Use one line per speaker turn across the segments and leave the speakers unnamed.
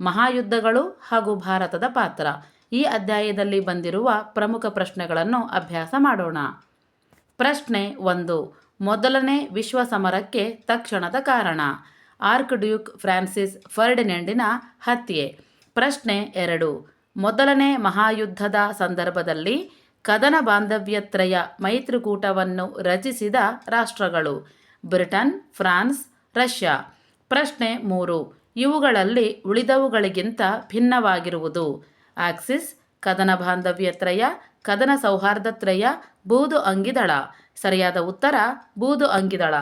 ಮಹಾಯುದ್ಧಗಳು ಹಾಗೂ ಭಾರತದ ಪಾತ್ರ. ಈ ಅಧ್ಯಾಯದಲ್ಲಿ ಬಂದಿರುವ ಪ್ರಮುಖ ಪ್ರಶ್ನೆಗಳನ್ನು ಅಭ್ಯಾಸ ಮಾಡೋಣ. ಪ್ರಶ್ನೆ ಒಂದು. ಮೊದಲನೇ ವಿಶ್ವ ಸಮರಕ್ಕೆ ತಕ್ಷಣದ ಕಾರಣ. ಆರ್ಕ್ ಡ್ಯೂಕ್ ಫ್ರಾನ್ಸಿಸ್ ಫರ್ಡಿನೆಂಡಿನ ಹತ್ಯೆ. ಪ್ರಶ್ನೆ ಎರಡು. ಮೊದಲನೇ ಮಹಾಯುದ್ಧದ ಸಂದರ್ಭದಲ್ಲಿ ಕದನ ಬಾಂಧವ್ಯತ್ರಯ ಮೈತ್ರಿಕೂಟವನ್ನು ರಚಿಸಿದ ರಾಷ್ಟ್ರಗಳು. Britain, France, Russia. ಪ್ರಶ್ನೆ ಮೂರು. ಇವುಗಳಲ್ಲಿ ಉಳಿದವುಗಳಿಗಿಂತ ಭಿನ್ನವಾಗಿರುವುದು. ಆಕ್ಸಿಸ್, ಕದನ ಬಾಂಧವ್ಯತ್ರಯ ಕದನ ಸೌಹಾರ್ದತ್ರಯ ಬೂದು ಅಂಗಿದಳ. ಸರಿಯಾದ ಉತ್ತರ, ಬೂದು ಅಂಗಿದಳ.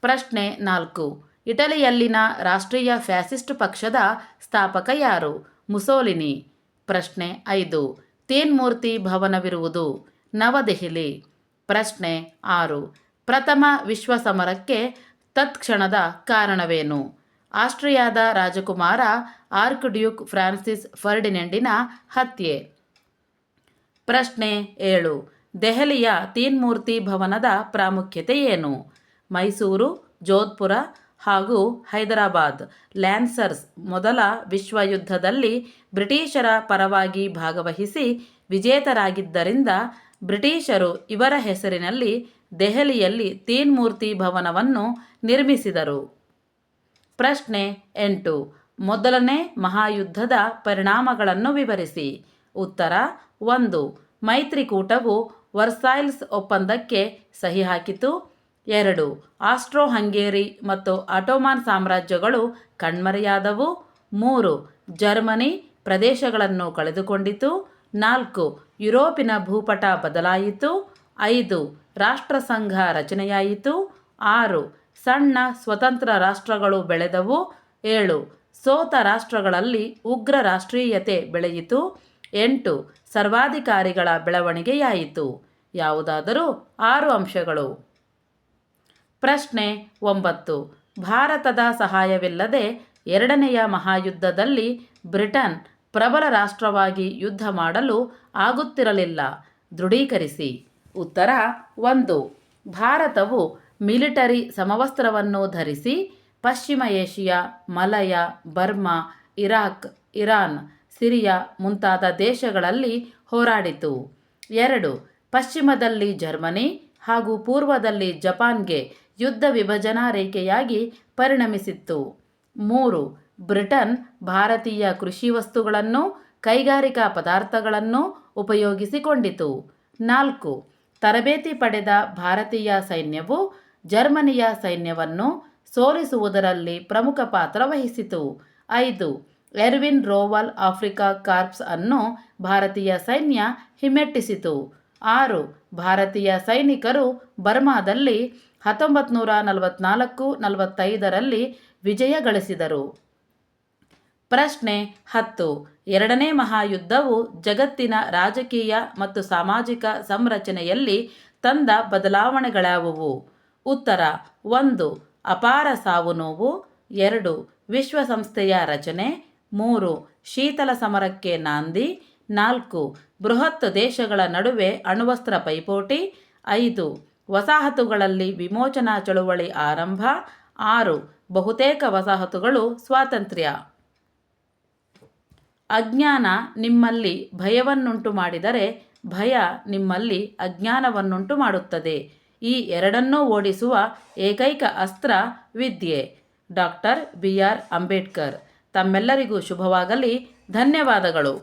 ಪ್ರಶ್ನೆ ನಾಲ್ಕು. ಇಟಲಿಯಲ್ಲಿನ ರಾಷ್ಟ್ರೀಯ ಫ್ಯಾಸಿಸ್ಟ್ ಪಕ್ಷದ ಸ್ಥಾಪಕ ಯಾರು? ಮುಸೋಲಿನಿ. ಪ್ರಶ್ನೆ ಐದು. ತೇನ್ಮೂರ್ತಿ ಭವನವಿರುವುದು ನವದೆಹಲಿ. ಪ್ರಶ್ನೆ ಆರು. ಪ್ರಥಮ ವಿಶ್ವ ಸಮರಕ್ಕೆ ತತ್ಕ್ಷಣದ ಕಾರಣವೇನು? ಆಸ್ಟ್ರಿಯಾದ ರಾಜಕುಮಾರ ಆರ್ಕ್ ಡ್ಯೂಕ್ ಫ್ರಾನ್ಸಿಸ್ ಫರ್ಡಿನೆಂಡಿನ ಹತ್ಯೆ. ಪ್ರಶ್ನೆ ಏಳು. ದೆಹಲಿಯ ತೀನ್ಮೂರ್ತಿ ಭವನದ ಪ್ರಾಮುಖ್ಯತೆ ಏನು? ಮೈಸೂರು, ಜೋಧ್ಪುರ ಹಾಗೂ ಹೈದರಾಬಾದ್. ಲ್ಯಾನ್ಸರ್ಸ್ ಮೊದಲ ವಿಶ್ವಯುದ್ಧದಲ್ಲಿ ಬ್ರಿಟಿಷರ ಪರವಾಗಿ ಭಾಗವಹಿಸಿ ವಿಜೇತರಾಗಿದ್ದರಿಂದ ಬ್ರಿಟಿಷರು ಇವರ ಹೆಸರಿನಲ್ಲಿ ದೆಹಲಿಯಲ್ಲಿ ತೀನ್ಮೂರ್ತಿ ಭವನವನ್ನು ನಿರ್ಮಿಸಿದರು. ಪ್ರಶ್ನೆ ಎಂಟು. ಮೊದಲನೇ ಮಹಾಯುದ್ಧದ ಪರಿಣಾಮಗಳನ್ನು ವಿವರಿಸಿ. ಉತ್ತರ ಒಂದು. ಮೈತ್ರಿಕೂಟವು ವರ್ಸೈಲ್ಸ್ ಒಪ್ಪಂದಕ್ಕೆ ಸಹಿ ಹಾಕಿತು ಎರಡು. ಆಸ್ಟ್ರೋ ಹಂಗೇರಿ ಮತ್ತು ಆಟೋಮಾನ್ ಸಾಮ್ರಾಜ್ಯಗಳು ಕಣ್ಮರೆಯಾದವು. ಮೂರು. ಜರ್ಮನಿ ಪ್ರದೇಶಗಳನ್ನು ಕಳೆದುಕೊಂಡಿತು. ನಾಲ್ಕು. ಯುರೋಪಿನ ಭೂಪಟ ಬದಲಾಯಿತು. ಐದು. ರಾಷ್ಟ್ರಸಂಘ ರಚನೆಯಾಯಿತು. ಆರು. ಸಣ್ಣ ಸ್ವತಂತ್ರ ರಾಷ್ಟ್ರಗಳು ಬೆಳೆದವು. ಏಳು, ಸೋತ ರಾಷ್ಟ್ರಗಳಲ್ಲಿ ಉಗ್ರ ರಾಷ್ಟ್ರೀಯತೆ ಬೆಳೆಯಿತು. ಎಂಟು, ಸರ್ವಾಧಿಕಾರಿಗಳ ಬೆಳವಣಿಗೆಯಾಯಿತು. ಯಾವುದಾದರೂ ಆರು ಅಂಶಗಳು. ಪ್ರಶ್ನೆ ಒಂಬತ್ತು, ಭಾರತದ ಸಹಾಯವಿಲ್ಲದೆ ಎರಡನೆಯ ಮಹಾಯುದ್ಧದಲ್ಲಿ ಬ್ರಿಟನ್ ಪ್ರಬಲ ರಾಷ್ಟ್ರವಾಗಿ ಯುದ್ಧ ಮಾಡಲು ಆಗುತ್ತಿರಲಿಲ್ಲ. ದೃಢೀಕರಿಸಿ. ಉತ್ತರ ಒಂದು, ಭಾರತವು ಮಿಲಿಟರಿ ಸಮವಸ್ತ್ರವನ್ನು ಧರಿಸಿ ಪಶ್ಚಿಮ Asia, Malaya, Burma, Iraq, Iran, Syria ಮುಂತಾದ ದೇಶಗಳಲ್ಲಿ ಹೋರಾಡಿತು. ಎರಡು, ಪಶ್ಚಿಮದಲ್ಲಿ ಜರ್ಮನಿ ಹಾಗೂ ಪೂರ್ವದಲ್ಲಿ ಜಪಾನ್ಗೆ ಯುದ್ಧ ವಿಭಜನಾ ರೇಖೆಯಾಗಿ ಪರಿಣಮಿಸಿತ್ತು. ಮೂರು, ಬ್ರಿಟನ್ ಭಾರತೀಯ ಕೃಷಿ ವಸ್ತುಗಳನ್ನು, ಕೈಗಾರಿಕಾ ಪದಾರ್ಥಗಳನ್ನು ಉಪಯೋಗಿಸಿಕೊಂಡಿತು. ನಾಲ್ಕು, ತರಬೇತಿ ಪಡೆದ ಭಾರತೀಯ ಸೈನ್ಯವು ಜರ್ಮನಿಯ ಸೈನ್ಯವನ್ನು ಸೋಲಿಸುವುದರಲ್ಲಿ ಪ್ರಮುಖ ಪಾತ್ರ ವಹಿಸಿತು. ಐದು, ಎರ್ವಿನ್ ರೋವಲ್ ಆಫ್ರಿಕಾ ಕಾರ್ಪ್ಸ್ ಅನ್ನು ಭಾರತೀಯ ಸೈನ್ಯ ಹಿಮ್ಮೆಟ್ಟಿಸಿತು. ಆರು, ಭಾರತೀಯ ಸೈನಿಕರು ಬರ್ಮಾದಲ್ಲಿ ಹತ್ತೊಂಬತ್ತು ನೂರ ನಲವತ್ತ್ನಾಲ್ಕು ನಲವತ್ತೈದರಲ್ಲಿ ವಿಜಯ ಗಳಿಸಿದರು. ಪ್ರಶ್ನೆ ಹತ್ತು, ಎರಡನೇ ಮಹಾಯುದ್ಧವು ಜಗತ್ತಿನ ರಾಜಕೀಯ ಮತ್ತು ಸಾಮಾಜಿಕ ಸಂರಚನೆಯಲ್ಲಿ ತಂದ ಬದಲಾವಣೆಗಳಾವುವು? ಉತ್ತರ, ಒಂದು, ಅಪಾರ ಸಾವು ನೋವು, ಎರಡು, ವಿಶ್ವಸಂಸ್ಥೆಯ ರಚನೆ, ಮೂರು, ಶೀತಲ ಸಮರಕ್ಕೆ ನಾಂದಿ, ನಾಲ್ಕು, ಬೃಹತ್ ದೇಶಗಳ ನಡುವೆ ಅಣುವಸ್ತ್ರ ಪೈಪೋಟಿ, ಐದು, ವಸಾಹತುಗಳಲ್ಲಿ ವಿಮೋಚನಾ ಚಳುವಳಿ ಆರಂಭ, ಆರು, ಬಹುತೇಕ ವಸಾಹತುಗಳು ಸ್ವಾತಂತ್ರ್ಯ. ಅಜ್ಞಾನ ನಿಮ್ಮಲ್ಲಿ ಭಯವನ್ನುಂಟು ಮಾಡಿದರೆ ಭಯ ನಿಮ್ಮಲ್ಲಿ ಅಜ್ಞಾನವನ್ನುಂಟು ಮಾಡುತ್ತದೆ. ಈ ಎರಡನ್ನೂ ಓಡಿಸುವ ಏಕೈಕ ಅಸ್ತ್ರ ವಿದ್ಯೆ. Doctor B R Ambedkar. ತಮ್ಮೆಲ್ಲರಿಗೂ ಶುಭವಾಗಲಿ. ಧನ್ಯವಾದಗಳು.